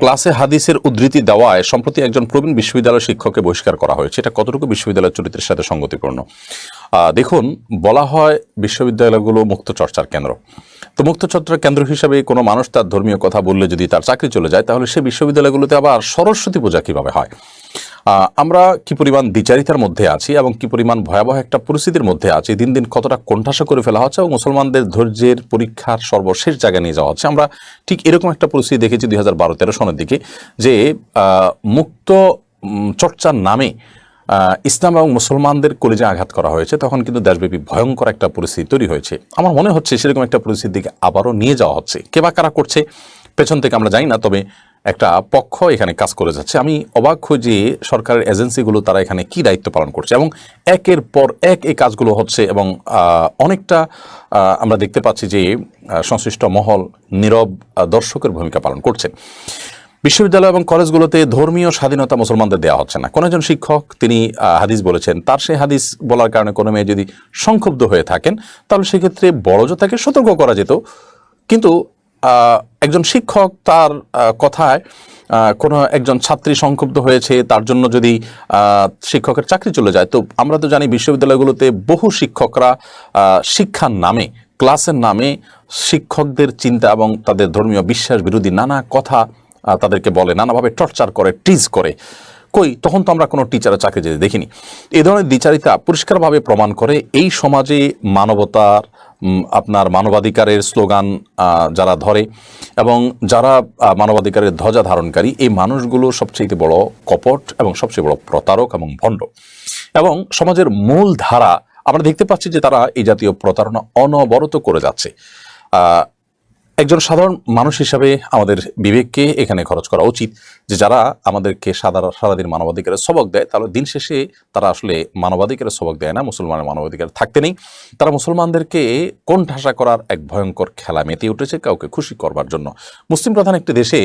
ক্লাসে হাদিসের উদ্ধৃতি দেওয়ায় সম্প্রতি একজন প্রবীণ বিশ্ববিদ্যালয় শিক্ষককে বহিষ্কার করা হয়েছে। এটা কতটুকু বিশ্ববিদ্যালয়ের চরিত্রের সাথে সঙ্গতিপূর্ণ? দেখুন, বলা হয় বিশ্ববিদ্যালয়গুলো মুক্ত চর্চার কেন্দ্র। তো মুক্ত চর্চার কেন্দ্র হিসাবে কোনো মানুষ তার ধর্মীয় কথা বললে যদি তার চাকরি চলে যায়, তাহলে সে বিশ্ববিদ্যালয়গুলোতে আবার সরস্বতী পূজা কীভাবে হয়? আমরা কি পরিমাণ দ্বিচারিতার মধ্যে আছি এবং কি পরিমাণ ভয়াবহ একটা পরিস্থিতির মধ্যে আছি? দিন দিন কতটা কোণঠাসা করে ফেলা হচ্ছে এবং মুসলমানদের ধৈর্যের পরীক্ষার সর্বশেষ জায়গায় নিয়ে যাওয়া হচ্ছে। আমরা ঠিক এরকম একটা পরিস্থিতি দেখেছি দুই হাজার বারো তেরো সনের দিকে যে মুক্ত চর্চার নামে ইসলাম এবং মুসলমানদের কলেজে আঘাত করা হয়েছে, তখন কিন্তু দেশব্যাপী ভয়ঙ্কর একটা পরিস্থিতি তৈরি হয়েছে। আমার মনে হচ্ছে সেরকম একটা পরিস্থিতির দিকে আবারও নিয়ে যাওয়া হচ্ছে। কে বা কারা করছে, পেছন থেকে আমরা জানি না, তবে একটা পক্ষ এখানে কাজ করে যাচ্ছে। আমি অবাক হই যে সরকারের এজেন্সিগুলো তারা এখানে কি দায়িত্ব পালন করছে এবং একের পর এক এই কাজগুলো হচ্ছে এবং অনেকটা আমরা দেখতে পাচ্ছি যে সংশ্লিষ্ট মহল নীরব দর্শকের ভূমিকা পালন করছে। বিশ্ববিদ্যালয় এবং কলেজগুলোতে ধর্মীয় স্বাধীনতা মুসলমানদের দেওয়া হচ্ছে না। কোনো একজন শিক্ষক তিনি হাদিস বলেছেন, তার সেই হাদিস বলার কারণে কোনো মেয়ে যদি সংক্ষুব্ধ হয়ে থাকেন, তাহলে সেক্ষেত্রে বড়জ তাকে সতর্ক করা যেত। কিন্তু একজন শিক্ষক তার কথায় কোনো একজন ছাত্রী সংক্ষুব্ধ হয়েছে, তার জন্য যদি শিক্ষকের চাকরি চলে যায়, তো আমরা তো জানি বিশ্ববিদ্যালয়গুলোতে বহু শিক্ষকরা শিক্ষার নামে, ক্লাসের নামে শিক্ষকদের চিন্তা এবং তাদের ধর্মীয় বিশ্বাস বিরোধী নানা কথা তাদেরকে বলে, নানাভাবে টর্চার করে, টিজ করে। কই, তখন তো আমরা কোনো টিচারের চাকরি যেতে দেখিনি। এই ধরনের দ্বিচারিতা পরিষ্কারভাবে প্রমাণ করে এই সমাজে মানবতার আপনার মানবাধিকারের স্লোগান যারা ধরে এবং যারা মানবাধিকারের ধ্বজা ধারণকারী, এই মানুষগুলো সবচেয়ে বড় কপট এবং সবচেয়ে বড় প্রতারক এবং ভণ্ড। এবং সমাজের মূল ধারা, আমরা দেখতে পাচ্ছি যে তারা এই জাতীয় প্রতারণা অনবরত করে যাচ্ছে। একজন সাধারণ মানুষ হিসাবে আমাদের বিবেককে এখানে খরচ করা উচিত যে যারা আমাদেরকে সাদা সারাদিন মানবাধিকারের সবক দেয়, তাহলে দিন শেষে তারা আসলে মানবাধিকারের সবক দেয় না, মুসলমানের মানবাধিকার থাকতে নেই। তারা মুসলমানদেরকে কোন ঠাসা করার এক ভয়ঙ্কর খেলা মেতে উঠেছে কাউকে খুশি করবার জন্য? মুসলিম প্রধান একটি দেশে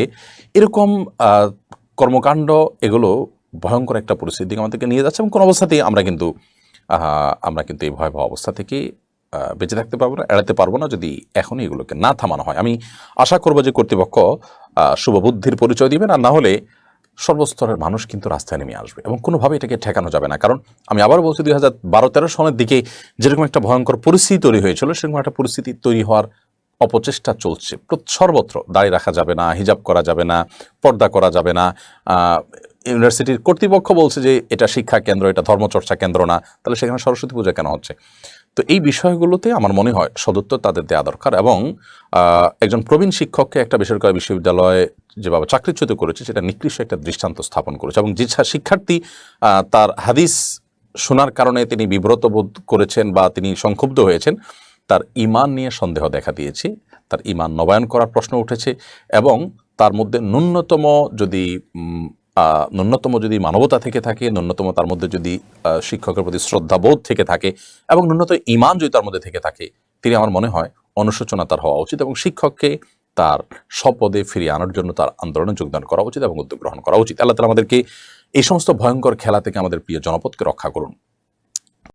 এরকম কর্মকাণ্ড, এগুলো ভয়ঙ্কর একটা পরিস্থিতি আমাদেরকে নিয়ে যাচ্ছে এবং কোনো অবস্থাতেই আমরা কিন্তু আমরা কিন্তু এই ভয়াবহ অবস্থা থেকে বেঁচে থাকতে পারব না, এড়াতে পারব না যদি এখনই এগুলোকে না থামানো হয়। আমি আশা করব যে কর্তৃপক্ষ শুভবুদ্ধির পরিচয় দিবেন আর না হলে সর্বস্তরের মানুষ কিন্তু রাস্তায় নেমে আসবে এবং কোনোভাবে এটাকে ঠেকানো যাবে না। কারণ আমি আবার বলছি দুই হাজার বারো তেরো সনের দিকে যেরকম একটা ভয়ঙ্কর পরিস্থিতি তৈরি হয়েছিল, সেরকম একটা পরিস্থিতি তৈরি হওয়ার অপচেষ্টা চলছে। সর্বত্র দাঁড়িয়ে রাখা যাবে না, হিজাব করা যাবে না, পর্দা করা যাবে না। ইউনিভার্সিটির কর্তৃপক্ষ বলছে যে এটা শিক্ষা কেন্দ্র, এটা ধর্মচর্চা কেন্দ্র না। তাহলে সেখানে সরস্বতী পূজা কেন হচ্ছে? তো এই বিষয়গুলোতে আমার মনে হয় সদুত্তর তাদের দেওয়া দরকার এবং একজন প্রবীণ শিক্ষককে একটা বেসরকারি বিশ্ববিদ্যালয়ে যেভাবে চাকরিচ্যুত করেছে সেটা নিকৃষ্ট একটা দৃষ্টান্ত স্থাপন করেছে এবং যে শিক্ষার্থী তার হাদিস শোনার কারণে তিনি বিব্রত বোধ করেছেন বা তিনি সংক্ষুব্ধ হয়েছেন, তার ইমান নিয়ে সন্দেহ দেখা দিয়েছে, তার ইমান নবায়ন করার প্রশ্ন উঠেছে এবং তার মধ্যে ন্যূনতম যদি ন্যূনতম যদি মানবতা থেকে থাকে, ন্যূনতম তার মধ্যে যদি শিক্ষকের প্রতি শ্রদ্ধাবোধ থেকে থাকে এবং ন্যূনতম ইমান যদি তার মধ্যে থেকে থাকে, তিনি আমার মনে হয় অনুশোচনা তার হওয়া উচিত এবং শিক্ষককে তার স্বপদে ফিরিয়ে আনার জন্য তার আন্দোলনে যোগদান করা উচিত এবং উদ্যোগ গ্রহণ করা উচিত। আল্লাহ তালা আমাদেরকে এই সমস্ত ভয়ঙ্কর খেলা থেকে আমাদের প্রিয় জনপদকে রক্ষা করুন।